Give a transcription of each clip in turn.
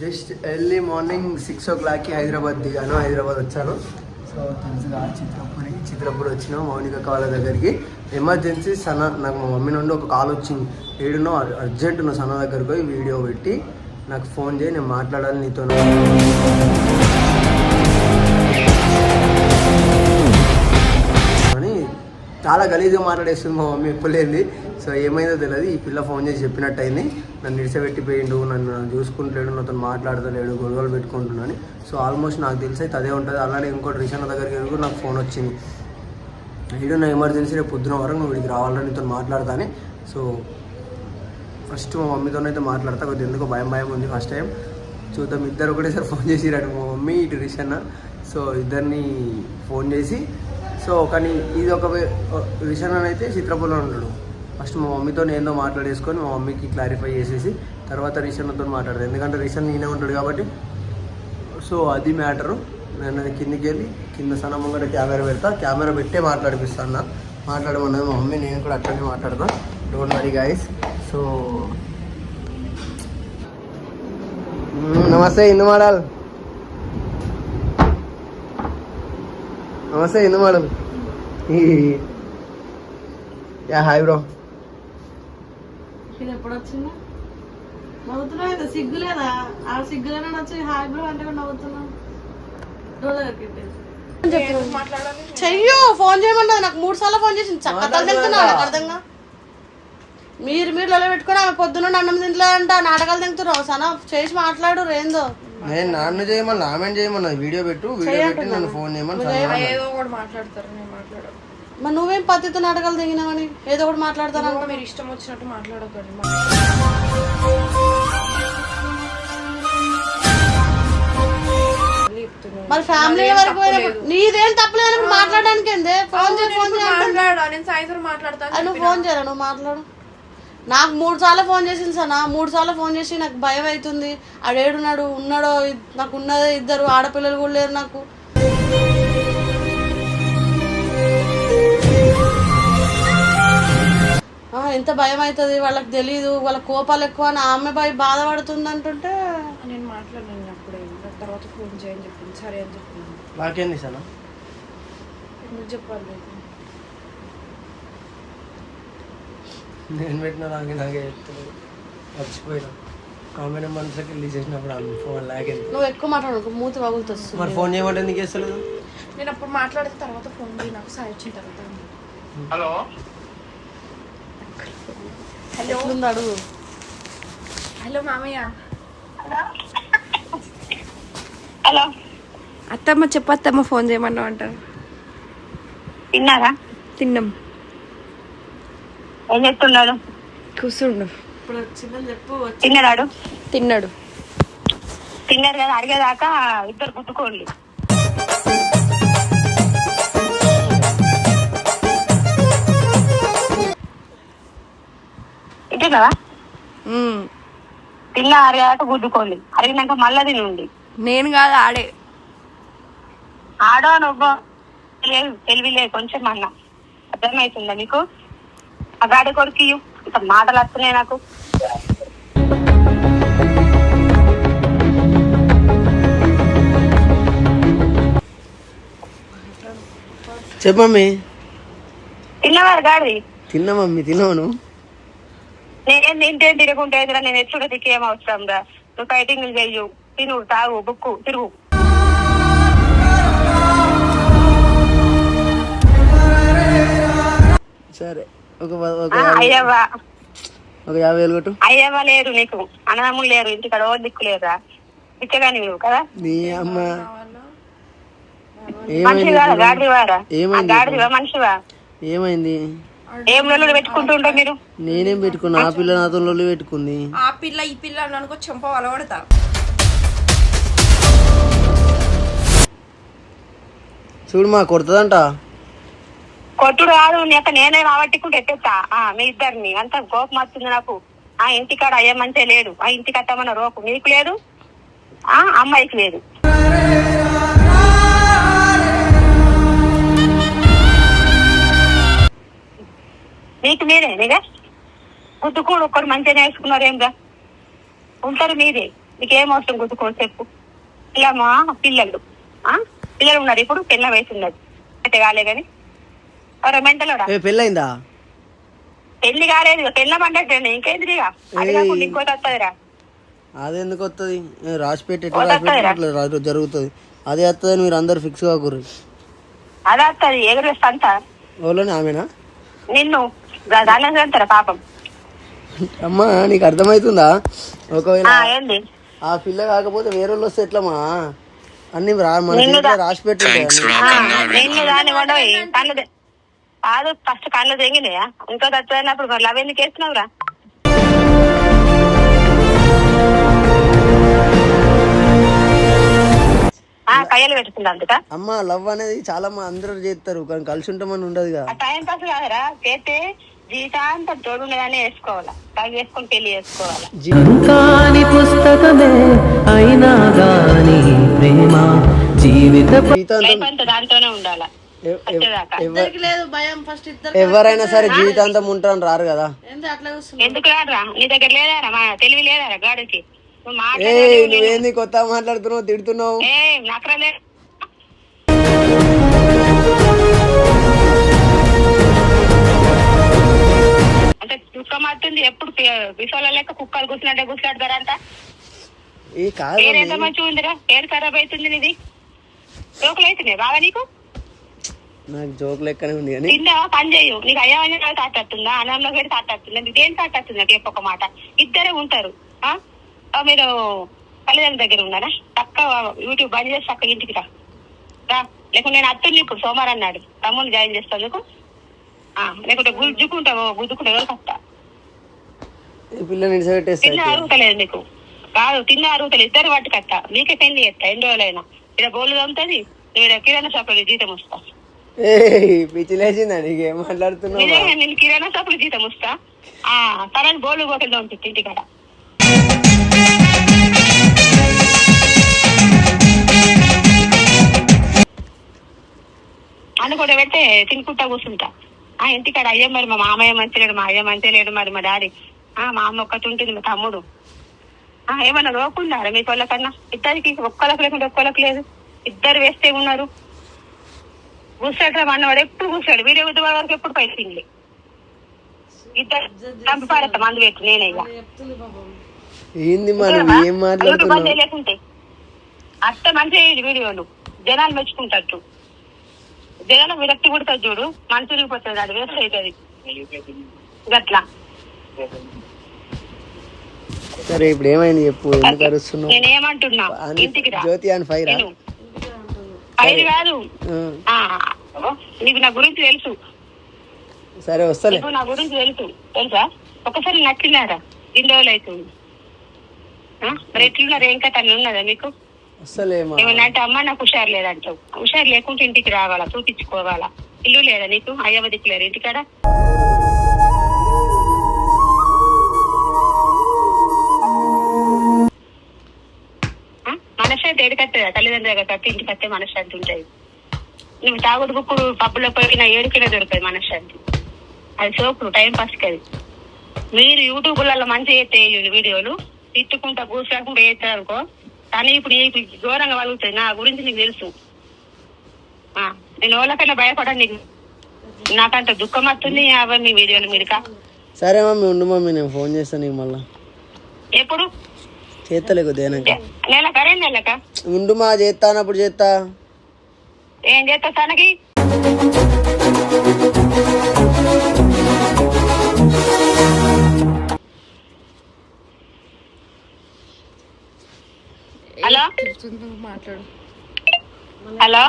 Just early morning six ఓ క్లాక్కి హైదరాబాద్ దిగాను హైదరాబాద్ వచ్చాను. సో తెలుసుగా చిత్రపురి చిత్రపూర్ వచ్చిన మౌనిక కాల దగ్గరికి. ఎమర్జెన్సీ సన నాకు మా మమ్మీ నుండి ఒక కాల్ వచ్చింది. ఏడునో అర్జెంట్ నువ్వు సన దగ్గరకు పోయి వీడియో పెట్టి నాకు ఫోన్ చేయి నేను మాట్లాడాలి నీతో చాలా గలీజ్గా మాట్లాడేస్తుంది మా మమ్మీ ఎప్పులేంది సో ఏమైందో తెలియదు ఈ పిల్ల ఫోన్ చేసి చెప్పినట్టయింది. నన్ను ఇడిసబెట్టిపోయిండు నన్ను చూసుకుంటలేడు నాతో మాట్లాడతలేడు గొడవలు పెట్టుకుంటున్నాను సో ఆల్మోస్ట్ నాకు తెలిసి అయితే అదే ఉంటుంది. అలానే ఇంకోటి రిషన్ దగ్గరికి వెళ్ళి నాకు ఫోన్ వచ్చింది. వీడు నా ఎమర్జెన్సీ రేపు పొద్దున వరకు నువ్వు వీడికి రావాలని నీతో మాట్లాడతానే సో ఫస్ట్ మా మమ్మీతోనైతే మాట్లాడతా. కొద్దిగా ఎందుకో భయం భయం ఉంది ఫస్ట్ టైం. చూద్దాం. ఇద్దరు ఒకటేసారి ఫోన్ చేసిరాడు మా మమ్మీ ఇటు రిషన్ సో ఇద్దరిని ఫోన్ చేసి సో కానీ ఇది ఒక వే- అని అయితే చిత్రపురంలో ఉంటాడు ఫస్ట్ మా మమ్మీతో ఏందో మాట్లాడేసుకొని మా మమ్మీకి క్లారిఫై చేసేసి తర్వాత రిషన్తో మాట్లాడతాను ఎందుకంటే రిషన్ నేనే ఉంటాడు కాబట్టి. సో అది మ్యాటరు. నేను కిందికి వెళ్ళి కింద సనం ముంగట కెమెరా పెడతా. కెమెరా పెట్టే మాట్లాడిపిస్తాను అన్న. మాట్లాడమన్నది మా మమ్మీ నేను కూడా అట్లనే మాట్లాడతా. డోంట్ వరీ గాయస్ సో నమస్తే ఇందు మాడాలి నమస్తే ఇందు మాడల్ యా హాయ్ బ్రో. ఎప్పుడు వచ్చిందా నవ్వుతున్నావు కదా సిగ్గు లేదా? ఆ సిగ్గులోనే వచ్చి హాయ్ బ్రో అంటే కూడా నవ్వుతున్నావు. చెయ్యు ఫోన్ నాకు మూడు సార్లు ఫోన్ చేసింది. నాకు అర్థంగా? మీరు మీరు పెట్టుకొని ఆమె పొద్దున్న అన్నం తింటలే అంట నాటకాలు తింటున్నావు సన చేసి మాట్లాడు రేందో. నేను నాన్న చేయమన్నా ఆమె చేయమన్నా వీడియో పెట్టు వీడియో పెట్టి నన్ను ఫోన్ చేయమని సన్నా ఏదో ఒకటి మాట్లాడతారు నేను మాట్లాడను. మరి నువ్వేం పద్ధతి నాటకాలు దిగినావని ఏదో ఒకటి మాట్లాడతాను ఇంకా మీరు ఇష్టం వచ్చినట్టు మాట్లాడకండి. మరి ఫ్యామిలీ వరకు నీదేం తప్పలేదు మాట్లాడడానికి ఏందే ఫోన్ చేసి ఫోన్ చేయ మాట్లాడా నేను సాయంత్రం మాట్లాడతాను నువ్వు ఫోన్ చేయరా? నువ్వు మాట్లాడు. నాకు మూడు సార్లు ఫోన్ చేసింది సార్ నా మూడు సార్లు ఫోన్ చేసి నాకు భయం అవుతుంది. ఆడేడున్నాడు ఉన్నాడో నాకు ఉన్నదే ఇద్దరు ఆడపిల్లలు కూడా లేరు నాకు. ఆ, ఎంత భయం అవుతుంది. వాళ్ళకి తెలీదు. వాళ్ళ కోపాలు ఎక్కువ అని ఆమె భయ బాధపడుతుంది అంటుంటే. నేను మాట్లాడినాను అప్పుడే. తర్వాత ఫోన్ చేయని చెప్పింది. సరే అని చెప్పింది. నాకేంది సనా? ఎందుకు చెప్పాలి నీకు? నేను పెట్టిన నాకే నాకే చెప్తున్నాడు మర్చిపోయినా. కామెంట్ మనసులోకి వెళ్ళి చేసినప్పుడు ఆ ఫోన్ లాగేది నువ్వు ఎక్కువ మాట్లాడు మూతి పగులుతుంది మరి ఫోన్ చేయమంటే ఎందుకు చేస్తలేదు? నేను అప్పుడు మాట్లాడిన తర్వాత ఫోన్ చేయి నాకు సాయి వచ్చిన తర్వాత హలో? హలో? అడుగు. హలో మామయ్య. హలో? అత్తమ్మ చెప్పత్తమ్మ ఫోన్ చేయమన్నావు అంటారు తిన్నారా? తిన్నాం. ఏం చేస్తున్నాడు? కూర్చుండు ఇప్పుడు వచ్చిందని చెప్పు తిన్నాడు తిన్నాడు. తిన్నారు కదా అడిగేదాకా ఇద్దరు గుద్దుకోండి. తిన్నావా? ఉమ్. తిన్నా అరిగాక గుద్దుకోండి. అరిగినాక మళ్ళా తినండి. నేను కాదు ఆడే. ఆడో నువ్వు? లేదు తెలివి లేదు కొంచెం అన్న. అర్థమవుతుందా మీకు ఆ గాడి కొడుకు ఇయ్యి. ఇంత మాటలు వస్తున్నాయి నాకు. చెప్పు మమ్మీ. తిన్నవారు గాడి తిన్నా మమ్మీ తిన్నాను నేనేం తింటే తిరగకుంటే నేను ఎచ్చుడు దిక్కు అవసరం రా. నువ్వు ఫైటింగ్ చెయ్యు. తిను తాగు బుక్కు తిరుగు. సరే. ఒక ఒక యాభై- అయ్యవ్వా. ఒక యాభై వేలు కొట్టు. అయ్యవ్వ లేరు నీకు. అన్నదమ్ములు లేరు. ఇంటికాడ ఓ దిక్కు లేరా దిక్కగాని నువ్వు కదా? నీ అమ్మ. మనిషి ఏమైంది కాదా గాడివారా ఏమైంది గాడివా మనిషివా? ఏమైంది? ఏం పెట్టుకుంటుంటావు మీరు? నేనేం పెట్టుకున్నా? ఆ పిల్ల నాతో లొల్లి పెట్టుకుంది. ఆ పిల్ల ఈ పిల్ల అని అనుకో చెంప వలవడతా చూడు మా కొడుతుందంట. కొట్టుడు కాదు నీ నేనే రాబట్టుకుంటే ఎత్తేస్తా. ఆ, మీ ఇద్దరిని. అంత కోపం వస్తుంది నాకు. ఆ ఇంటికాడ అయ్యే మంచిగా లేడు. ఆ ఇంటికి అత్తమన్న రోపు నీకు లేదు ఆ అమ్మాయికి లేదు. నీకు మీరే నీగా? గుద్దుకోడు ఒక్కడు మంచిగా నేర్చుకున్నారు ఏంగా? ఉంటారు మీరే. నీకేం అవసరం గుర్తుకో చెప్పు. పిల్లమా పిల్లలు. పిల్లలు ఉన్నారు ఇప్పుడు పిల్ల వయసు ఉన్నది. అయితే కాలే కానీ మెంటలోడా ఏ పెళ్ళైందా పెళ్ళి కాలేదు ఇక పెళ్ళ పండట్టు ఇంకేంది ఇంకోటి వస్తుందిరా. అది ఎందుకు వస్తుంది రాసి పెట్టి రాసి జరుగుతుంది. అదే వస్తుంది మీరు అందరు ఫిక్స్ కాకూరు అది వస్తుంది ఎగురేస్తా అంతా ఓలోనే ఆమెనా? నిన్ను అంటారా పాపం. అమ్మా నీకు అర్థమవుతుందా ఒకవేళ ఆ, ఏంది? ఆ పిల్ల కాకపోతే వేరే వాళ్ళు వస్తే ఎట్లమ్మా? అన్ని రాసి పెట్టి కాదు ఫస్ట్ కళ్ళు తెగినాయా? ఇంకో తక్కువైనప్పుడు మరి లవ్ ఎందుకు వేస్తున్నావురా ఆ కయ్యలు పెట్టుకుందా అందుక అమ్మ లవ్ అనేది చాలా మంది అందరూ చేస్తారు కానీ కలిసి ఉంటామని ఉండదుగా. ఆ టైం పాస్ కాదురా. చేస్తే జీవితాంతం తోడుండగానే వేసుకోవాలా. తాగి వేసుకొని పెళ్ళి చేసుకోవాలా. కాని పుస్తకమే అయినా గాని ప్రేమ జీవిత జీవితాంతం దాంతోనే ఉండాలా. ఎవరైనా సరే జీవితాంతం ఉంటారని రారు కదా. ఎందుకు నీ దగ్గర లేదారా? మా తెలివి లేదారా గాడికి? ఏ నువ్వేంది కొత్త మాట్లాడుతున్నావు తిడుతున్నావు? అంటే దుఃఖం అవుతుంది ఎప్పుడు? విసోల లెక్క కుక్కలు కూర్చున్నట్టే కూర్చుంటారంట ఈ కాదు పేరు ఎంత మంచిగా ఉందిరా పేరు ఖరాబ్ అవుతుంది నీది. జోకులు అవుతున్నాయి బాగా నీకు? నాకు జోక్ లెక్కనే ఉంది కానీ. తిన్నావా పని చేయు. నీకు అయ్యావని తాటత్తుందా అన్నంలో పెట్టి నీకు దేని తాటత్తుంది నాకు ఒక మాట. ఇద్దరే ఉంటారు. ఆ? మీరు తల్లిదండ్రుల దగ్గర ఉన్నారా? తక్క యూట్యూబ్ బంద్ చేసి తక్క ఇంటికి రా. రా. లేకుంటే నేను అత్తుని ఇప్పుడు సోమవారం అన్నాడు. తమ్ముని జాయిన్ చేస్తాను నీకు? ఆ, లేకుంటే గుజ్జుకుంటావు గుద్దుకుంటావు పిల్లని ఇడిచిపెట్టేస్తా తిన్న అరుగుతలేదు నీకు. కాదు తిన్న అరుగుతలేదు. ఇద్దరు వాటి కట్ట నీకే పెళ్ళి చేస్తా ఎన్ని రోజులైనా. ఇక్కడ బోలు తమ్ముతుంది ఇక్కడ కిరాణా షాప్ జీతం వస్తా. ఏ పిచ్చి లేచిందా నీకు ఏం మాట్లాడుతున్నావు నిజంగా నేను కిరాణా షాపులు జీతం వస్తా. ఆ తర్వాత బోలు పోతుందా ఉంటుంది ఇంటికాడ అన్న కూడా పెడితే తినుకుంటా కూర్చుంటా. ఆ ఇంటికాడ అయ్యా మరి మా మామయ్య మంచి లేడు మా అయ్య మంచి లేడు మరి మా డాడీ. ఆ మా అమ్మ ఒక్కటి ఉంటుంది మా తమ్ముడు. ఆ ఏమన్నా లోకుండారా మీ వాళ్ళకన్నా ఇద్దరికి ఒక్కలకు లేకుంటే ఒక్కలకు లేదు. ఇద్దరు వేస్తే ఉన్నారు కూర్చోట అన్నవాడు ఎప్పుడు కూర్చోడు. వీడియో ఉద్యోగాల వరకు ఎప్పుడు పైసింది ఇద్దరు చంపి పారేస్తా మందు పెట్టి నేనే ఏంది మనం ఏం మంచిగా ఇది వీడియోలు జనాలు మెచ్చుకుంటారు జనాలు విరక్తి పుడుతుంది చూడు. మనసు విరిగిపోతుంది అది వేస్ట్ అవుతుంది. గట్లా. సరే ఇప్పుడు ఏమైంది చెప్పు? ఎందుకు అరుస్తున్నావు? జ్యోతి అని ఫైరా? ఐదు కాదు. ఆ, నీకు నా గురించి తెలుసు. సరే వస్తలే. నా గురించి తెలుసు. తెలుసా? ఒకసారి నచ్చినారా ఇన్ని రోజులు అవుతుంది. మరి ఎట్లున్నారు? ఏం కథ ఉన్నదా మీకు? ఏమన్నా అంటే అమ్మ నాకు హుషారు లేదంటావు. హుషారు లేకుంటే ఇంటికి రావాలా? చూపించుకోవాలా ఇల్లు లేదా నీకు? అయ్యవ దిక్కులేరు ఇంటికాడ? మనశ్శాంతి ఏడికత్తదా తల్లిదండ్రుల దగ్గర కట్టి ఇంటికి వస్తే మనశ్శాంతి ఉంటాయి నువ్వు తాగుడు బుక్కుడు పబ్బులో పోయిన ఏడుకినే దొరుకుతుంది మనశ్శాంతి. అది సోకులు టైం పాస్ కది మీరు యూట్యూబ్లలో మంచిగా అయితే వీడియోలు తిట్టుకుంటా కూర్చోకుండా చేస్తారు అనుకో కానీ ఇప్పుడు నీకు ఘోరంగా వలుగుతుంది నా గురించి నీకు తెలుసు. నేను వాళ్ళకన్నా భయపడను నీకు. నాకంత దుఃఖం వస్తుంది అవన్నీ వీడియోలు మీరుకా సరే మమ్మీ ఉండు మమ్మీ నేను ఫోన్ చేస్తాను నీకు మళ్ళా. ఎప్పుడు? చేస్తలే కొద్దిగా నెలక రెండు నెలక ఉండు మా చేస్తా అన్నప్పుడు చేస్తా ఏం చేస్తా తనకి హలో? మాట్లాడు. హలో?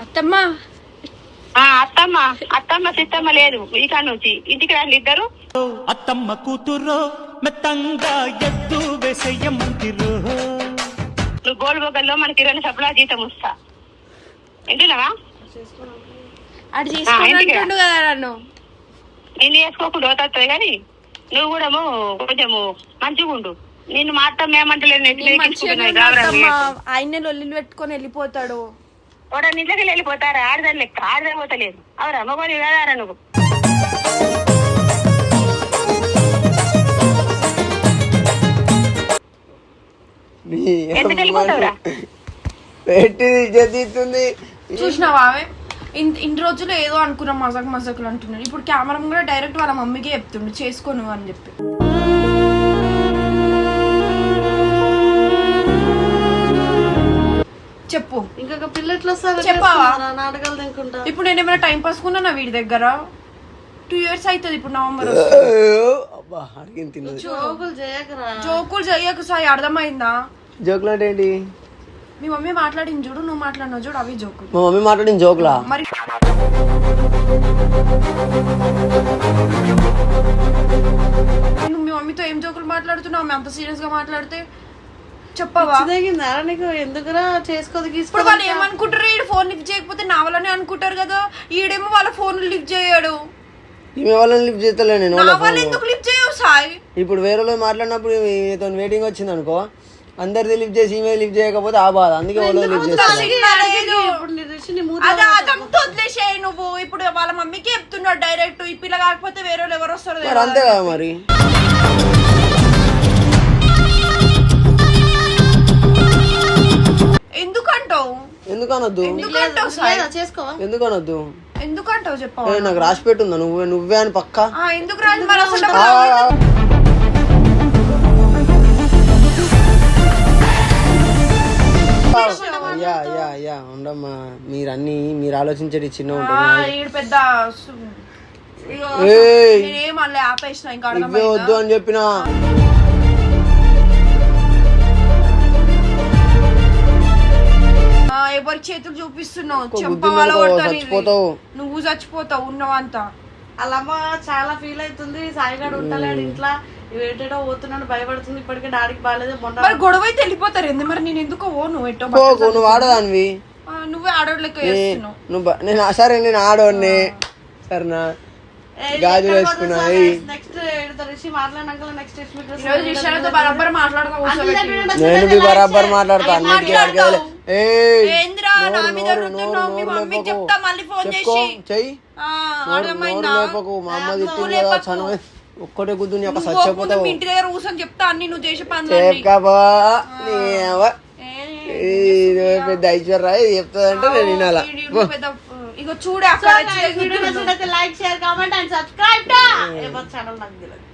అత్తమ్మ. అత్తమ్మ అత్తమ్మ సిత్తమ్మ లేదు. ఇక్కడ నుంచి ఇంటికి రండి ఇద్దరు. అత్తమ్మ కూతురు మెత్తంగా ఎత్తు వేసేయమంటిరు నువ్వు గోల్డ్ బొగ్గల్లో మనకి ఇరవై సప్లా జీతం వస్తా. వింటున్నావా? అటు కదా నన్ను. నిన్ను వేసుకోకుండా పోతుంది కానీ నువ్వు కూడా కొంచెము మంచిగా ఉండు. మాత్రం నేను అత్తమ్మ. గాబరా ఆయన్నే లొల్లిలు పెట్టుకొని వెళ్ళిపోతాడు. కూడా నిజంగా వెళ్ళిపోతారా ఆడదాని లెక్క ఆడదాని పోతలేదు అవరా మగవాడి కాదారా నువ్వు? ఎందుకు వెళ్ళిపోతావురా? చూసినావా ఆమె? ఇన్ ఇన్ని రోజులు ఏదో అనుకున్నాం మజాక్ మజాకులు అంటున్నాను ఇప్పుడు కెమెరా కూడా డైరెక్ట్ వాళ్ళ మమ్మీకే చెప్తుండు చేసుకో నువ్వు అని చెప్పి. చెప్పు. ఇంకొక పిల్ల ఎట్లా చెప్పావా? నాటకాలు తినుకుంటా. ఇప్పుడు నేను ఏమైనా టైం పాస్ కున్నా వీడి దగ్గర? టూ ఇయర్స్ అవుతుంది ఇప్పుడు నవంబర్ జోకులు చేయకరా. జోకులు చెయ్యకు సాయి అర్థమైందా? జోకులు అంటే ఏంటి? మీ మమ్మీ మాట్లాడింది చూడు నువ్వు మాట్లాడినావు చూడు అవి జోకులు. మా మమ్మీ మాట్లాడిన జోకులా? మరి నువ్వు మీ మమ్మీతో ఏం జోకులు మాట్లాడుతున్నావు? ఆమె అంత సీరియస్గా మాట్లాడితే చెప్పవా? నీకు ఎందుకురా చేసుకోదు ఇప్పుడు వాళ్ళు ఏమనుకుంటారు ఈడు ఫోన్ లిఫ్ట్ చేయకపోతే నా వల్లనే అనుకుంటారు కదా. ఈడేమో వాళ్ళ ఫోన్ లిఫ్ట్ చేయడు. ఈమె వాళ్ళని లిఫ్ట్ చేస్తలే నేను నా వాళ్ళ వాళ్ళు phone. ఎందుకు లిఫ్ట్ చేయవు సాయి? ఇప్పుడు వేరే వాళ్ళు మాట్లాడినప్పుడు ఈమెతో వెయిటింగ్ వచ్చింది అనుకో అందరిది లిఫ్ట్ చేసి ఈమె లిఫ్ట్ చేయకపోతే ఆ బాధ అందుకే వాళ్ళు లిఫ్ట్ చేస్తారు ఇప్పుడు నీ రిషి నీ మూతి అదే అదంతా వదిలేసేయి నువ్వు. ఇప్పుడు వాళ్ళ మమ్మీకి చెప్తున్నాడు డైరెక్ట్ ఈ పిల్ల కాకపోతే వేరే వాళ్ళు ఎవరు వస్తారో మరి తెలియదు. అంతే కదా మరి? ఎందుకంటావు ఎందుకు అనొద్దు ఎందుకంటావు చేసుకోవా? ఎందుకు అనొద్దు ఎందుకంటావు చెప్పవా? ఏ, నాకు రాసి పెట్టుందా నువ్వే? నువ్వే అని పక్క? ఆ, ఎందుకు రాదు మరి అసలు యా యా యా ఉండమ్మా. మీరు అన్ని మీరు ఆలోచించేది చిన్న పెద్ద ఇంకా ఇవే? వద్దు అని చెప్పిన. ఎవరి చేతులు చూపిస్తున్నావు? ఇంకో చెంప గుద్దు వాళ్ళ మెదడు కొడతాను ఇది. చచ్చిపోతావు. నువ్వు చచ్చిపోతావు ఉన్నవంతా వాళ్ళమ్మ చాలా ఫీల్ అవుతుంది. సాయిగాడు ఉంటలేడు ఇంట్లో. ఏటేటో పోతున్నాడు భయపడుతుంది. ఇప్పటికే డాడీకి బాగాలేదు మొన్న మరి గొడవ అయితే వెళ్ళిపోతారు ఎందు మరి నేను ఎందుకో ఓ నువ్వు ఎట్టో నువ్వు ఆడదానివి. నువ్వే ఏ, చేస్తున్నావు. నువ్వు నేను సరే నేను ఆడోడిని. సరేనా? గాజులు. నెక్స్ట్ కూర్చోబెట్టి. నేను బరాబర్ మాట్లాడతా అన్నిటికీ. ఏందిరా? నా మీద మీ నోరు మమ్మీకి లేపకు. చెప్తా మళ్ళీ ఫోన్ చెప్పుకో, చేసి. చెయ్యి. ఆ, నోరు- నోరు అర్థమైందా లేపకు. మా అమ్మ తిట్టింది కదా లేపకు. చనువు ఒక్కటే గుద్దు నీ ఒక ఇంటి దగ్గర కూర్చొని చెప్తా అన్ని నువ్వు చేసే నువ్వు పెద్ద ఐశ్వర్య చెప్తాదంటే నేను వినాలా? చూడే like share comment and subscribe channel నాకు తెలియదు.